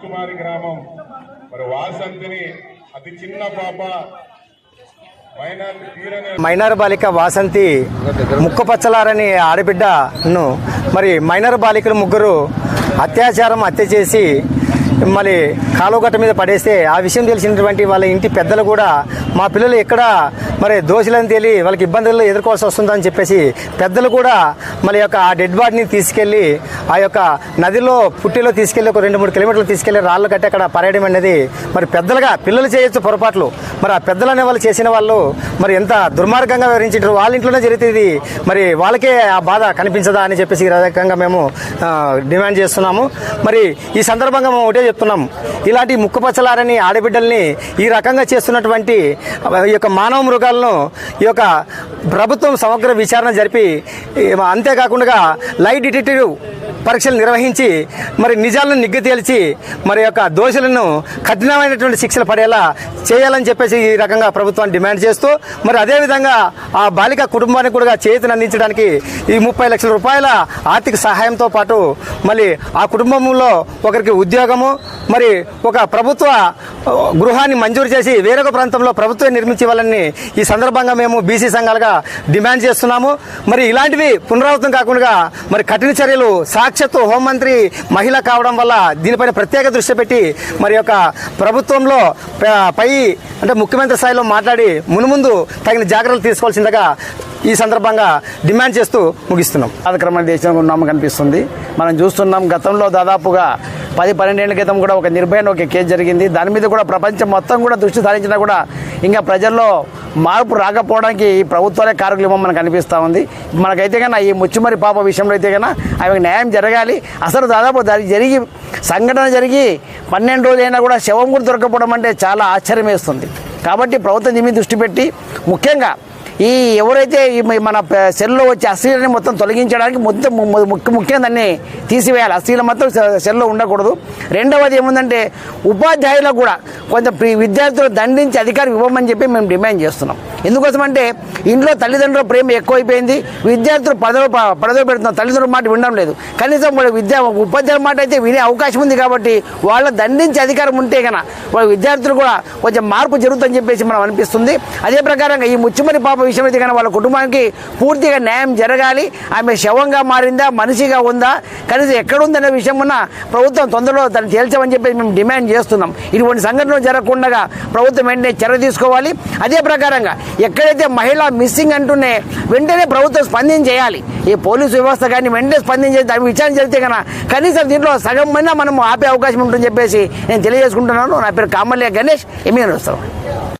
కుమారి గ్రామం. మరి వాసంతిని అతి చిన్న పాప మైనర్ తీరని మైనర్ బాలిక వాసంతి ముక్కపచ్చలారని ఆడబిడ్డను మరి మైనర్ బాలికలు ముగ్గురు అత్యాచారం హత్య చేసి మరి కాలువగట్ట మీద పడేస్తే ఆ విషయం తెలిసినటువంటి వాళ్ళ ఇంటి పెద్దలు కూడా మా పిల్లలు ఎక్కడ మరి దోషులని తేలి వాళ్ళకి ఇబ్బందులు ఎదుర్కోవాల్సి వస్తుందని చెప్పేసి పెద్దలు కూడా మళ్ళీ యొక్క ఆ డెడ్ బాడీని తీసుకెళ్ళి ఆ యొక్క నదిలో పుట్టిలో తీసుకెళ్ళి ఒక రెండు మూడు కిలోమీటర్లు తీసుకెళ్ళి రాళ్ళు కట్టి అక్కడ పరేయడం అనేది మరి పెద్దలుగా పిల్లలు చేయొచ్చు పొరపాట్లు. మరి ఆ పెద్దలు అనే వాళ్ళు చేసిన వాళ్ళు మరి ఎంత దుర్మార్గంగా వివరించారు వాళ్ళ ఇంట్లోనే జరిగేది మరి వాళ్ళకే ఆ బాధ కనిపించదా అని చెప్పేసి ఈ రకంగా మేము డిమాండ్ చేస్తున్నాము. మరి ఈ సందర్భంగా మేము ఒకటే చెప్తున్నాం. ఇలాంటి ముక్కుపచ్చలారని ఆడబిడ్డల్ని ఈ రకంగా చేస్తున్నటువంటి ఈ యొక్క మానవ మృగాలను ఈ యొక్క ప్రభుత్వం సమగ్ర విచారణ జరిపి అంతేకాకుండా లైట్ డిటెక్టివ్ పరీక్షలు నిర్వహించి మరి నిజాలను నిగ్గు తేల్చి మరి యొక్క దోషులను కఠినమైనటువంటి శిక్షలు పడేలా చేయాలని చెప్పేసి ఈ రకంగా ప్రభుత్వాన్ని డిమాండ్ చేస్తూ మరి అదేవిధంగా ఆ బాలిక కుటుంబానికి కూడా చేతిని అందించడానికి ఈ ముప్పై లక్షల రూపాయల ఆర్థిక సహాయంతో పాటు మళ్ళీ ఆ కుటుంబంలో ఒకరికి ఉద్యోగము మరి ఒక ప్రభుత్వ గృహాన్ని మంజూరు చేసి వేరొక ప్రాంతంలో ప్రభుత్వం నిర్మించేవాలని ఈ సందర్భంగా మేము బీసీ సంఘాలుగా డిమాండ్ చేస్తున్నాము. మరి ఇలాంటివి పునరావృతం కాకుండా మరి కఠిన చర్యలు సాక్షాత్తు హోంమంత్రి మహిళ కావడం వల్ల దీనిపైన ప్రత్యేక దృష్టి పెట్టి మరి యొక్క ప్రభుత్వంలో పై అంటే ముఖ్యమంత్రి స్థాయిలో మాట్లాడి మునుముందు తగిన జాగ్రత్తలు తీసుకోవాల్సిందిగా ఈ సందర్భంగా డిమాండ్ చేస్తూ ముగిస్తున్నాం. కార్యక్రమం దేశంలో ఉన్నాము కనిపిస్తుంది. మనం చూస్తున్నాం గతంలో దాదాపుగా పది పన్నెండేళ్ళ క్రితం కూడా ఒక నిర్భయన ఒక కేసు జరిగింది. దాని మీద కూడా ప్రపంచం మొత్తం కూడా దృష్టి సారించినా కూడా ఇంకా ప్రజల్లో మార్పు రాకపోవడానికి ఈ ప్రభుత్వాలే కారకులు ఇవ్వమని మనకు అనిపిస్తూ ఉంది. మనకైతే కన్నా ఈ ముచ్చుమరి పాప విషయంలో అయితే కన్నా ఆమెకు న్యాయం జరగాలి. అసలు దాదాపు దాని జరిగి సంఘటన జరిగి పన్నెండు రోజులైనా కూడా శవం కూడా దొరకపోవడం అంటే చాలా ఆశ్చర్యం వేస్తుంది కాబట్టి ప్రభుత్వం దీని మీద దృష్టి పెట్టి ముఖ్యంగా ఈ ఎవరైతే ఈ మన సెల్లో వచ్చే అశ్లీలని మొత్తం తొలగించడానికి మొత్తం ము- ముఖ్య ముఖ్యం దాన్ని తీసివేయాలి. అశ్లీలం మొత్తం సె- సెల్లో ఉండకూడదు. రెండవది ఏముందంటే ఉపాధ్యాయులకు కూడా కొంచెం విద్యార్థులు దండించి అధికారం ఇవ్వమని చెప్పి మేము డిమాండ్ చేస్తున్నాం. ఎందుకోసం అంటే ఇంట్లో తల్లిదండ్రుల ప్రేమ ఎక్కువైపోయింది. విద్యార్థులు పదవ పదవి పెడుతున్న తల్లిదండ్రుల మాట వినడం లేదు. కనీసం వాళ్ళ విద్యా ఉపాధ్యాయుల మాట అయితే వినే అవకాశం ఉంది కాబట్టి వాళ్ళ దండించే అధికారం ఉంటే కనుక వాళ్ళ విద్యార్థులు కూడా కొంచెం మార్పు జరుగుతుందని చెప్పేసి మనం అనిపిస్తుంది. అదే ప్రకారంగా ఈ ముచ్చుమరి పాప విషయమైతే అయితే వాళ్ళ కుటుంబానికి పూర్తిగా న్యాయం జరగాలి. ఆమె శవంగా మారిందా మనిషిగా ఉందా కనీసం ఎక్కడుందనే విషయం ఉన్న ప్రభుత్వం తొందరలో తను తేల్చమని చెప్పి మేము డిమాండ్ చేస్తున్నాం. ఇటువంటి సంఘటనలు జరగకుండా ప్రభుత్వం వెంటనే చర్య తీసుకోవాలి. అదే ప్రకారంగా ఎక్కడైతే మహిళ మిస్సింగ్ అంటూనే వెంటనే ప్రభుత్వం స్పందన చేయాలి. ఈ పోలీసు వ్యవస్థ కానీ వెంటనే స్పందించే దాని విచారణ జరిగితే కన్నా కనీసం దీంట్లో సగం మంది మనం ఆపే అవకాశం ఉంటుందని చెప్పేసి నేను తెలియజేసుకుంటున్నాను. నా పేరు కామల్య గణేష్ ఎమ్మెల్యే వస్తాను